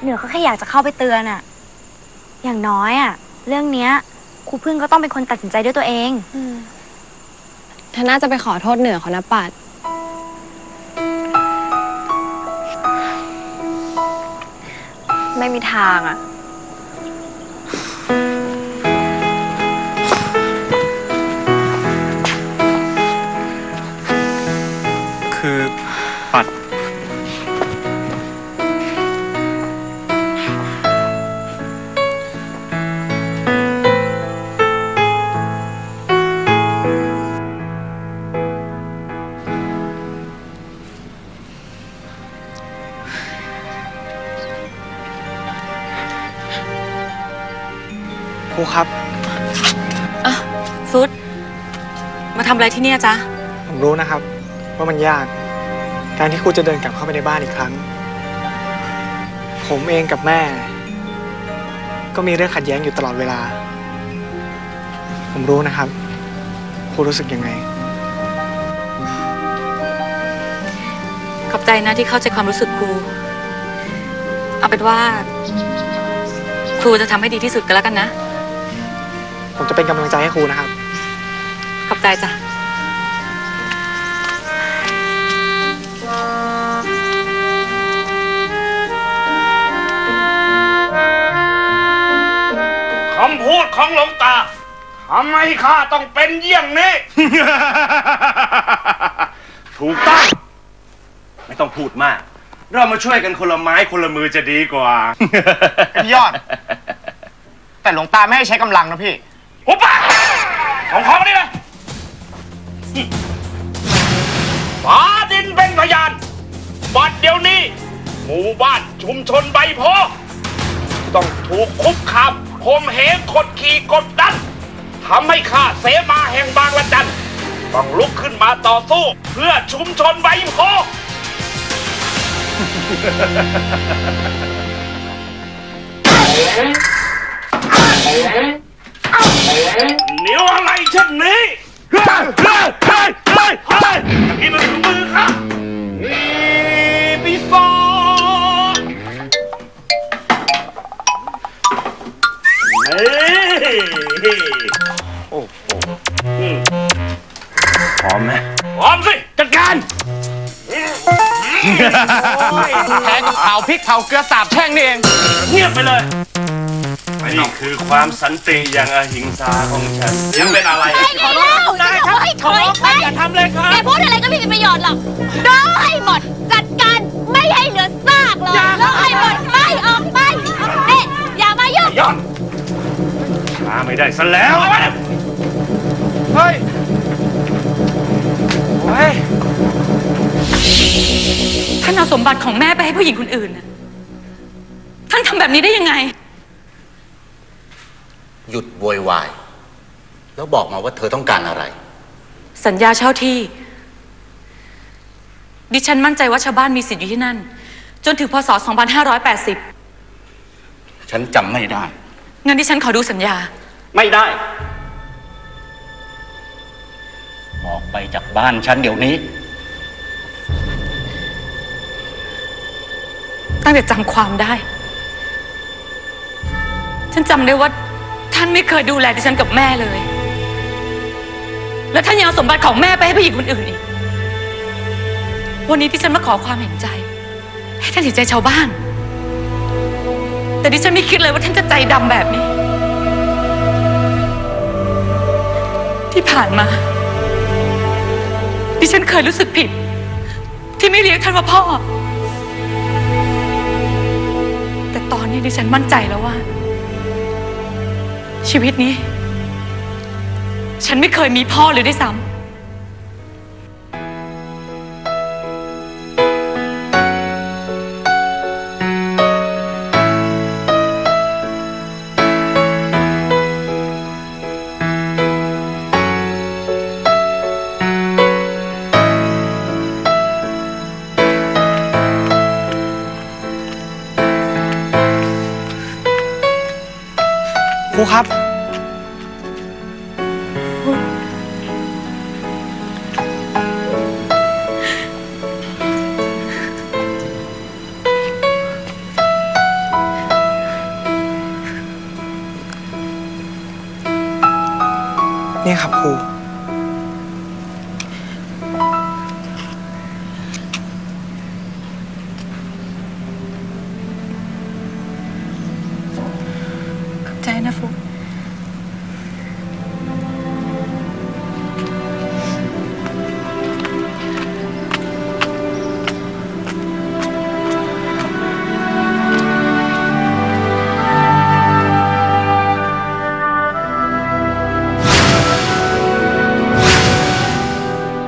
เหนือเขาแค่อยากจะเข้าไปเตือนอะอย่างน้อยอะเรื่องเนี้ยครูพึ่งก็ต้องเป็นคนตัดสินใจด้วยตัวเองเธอน่าจะไปขอโทษเหนือเขานะปัด ไม่มีทางอะ ครูครับซุดมาทำอะไรที่เนี่ยจ๊ะ ผมรู้นะครับ ว่ามันยาก การที่ครูจะเดินกลับเข้าไปในบ้านอีกครั้ง ผมเองกับแม่ ก็มีเรื่องขัดแย้งอยู่ตลอดเวลา ผมรู้นะครับครูรู้สึกยังไง ขอบใจนะที่เข้าใจความรู้สึกครู เอาเป็นว่า ครูจะทำให้ดีที่สุดก็แล้วกันนะ ผมจะเป็นกำลังใจให้ครูนะครับ ขอบใจจ้ะ คำพูดของหลวงตาทำให้ข้าต้องเป็นเยี่ยงนี้ ถูกต้อง ไม่ต้องพูดมาก เรามาช่วยกันคนละไม้คนละมือจะดีกว่า พี่ยอด แต่หลวงตาไม่ให้ใช้กำลังนะพี่ หุบปากของเขานี่นะฟ้าดินเป็นพยานบัดเดี๋ยวนี้ หมู่บ้านชุมชนใบโพต้องถูกคุกคามข่มเหงกดขี่กดดันทำให้ข้าเสมาแห่งบางละจันต้องลุกขึ้นมาต่อสู้ เพื่อชุมชนใบโพธิ์ เหนียวอะไรเช่นนี้เฮ้ยเฮ้ยเฮ้ยเฮ้ยเฮ้ยอย่างนี้มันถึงมือครับอีปีศาเฮ้ยโอ้โหพร้อมไหมพร้อมสิจัดการแพ้กับเผาพริกเผาเกลือสาบแช่งนี่เองเงียบไปเลย นี่คือความสันติอย่างอหิงสาของฉันยังเป็นอะไรขอร้องนายครับขอร้องไปอย่าทำเลยครับแกพูดอะไรก็ไม่มีประโยชน์หรอกร้องให้หมดจัดการไม่ให้เหลือซากเลยร้องให้หมดไม่ออกไปเอ๊ะอย่ามายุ่งย้อนช้าไม่ได้ซะแล้วเฮ้ยเฮ้ยท่านเอาสมบัติของแม่ไปให้ผู้หญิงคนอื่นน่ะท่านทำแบบนี้ได้ยังไง หยุดโวยวาย แล้วบอกมาว่าเธอต้องการอะไร สัญญาเช่าที่ ดิฉันมั่นใจว่าชาวบ้านมีสิทธิ์อยู่ที่นั่น จนถึงพศ 2580 ฉันจำไม่ได้ งั้นดิฉันขอดูสัญญา ไม่ได้ ออกไปจากบ้านฉันเดี๋ยวนี้ ตั้งแต่จำความได้ ฉันจำได้ว่า ท่านไม่เคยดูแลดิฉันกับแม่เลย แล้วท่านยังเอาสมบัติของแม่ไปให้ผู้หญิงคนอื่นอีก วันนี้ที่ฉันมาขอความเห็นใจ ให้ท่านเห็นใจชาวบ้าน แต่ดิฉันไม่คิดเลยว่าท่านจะใจดำแบบนี้ ที่ผ่านมา ดิฉันเคยรู้สึกผิด ที่ไม่เลี้ยงท่านว่าพ่อ แต่ตอนนี้ดิฉันมั่นใจแล้วว่า ชีวิตนี้ ฉันไม่เคยมีพ่อเลยด้วยซ้ำ ครูครับนี่ครับครู na po.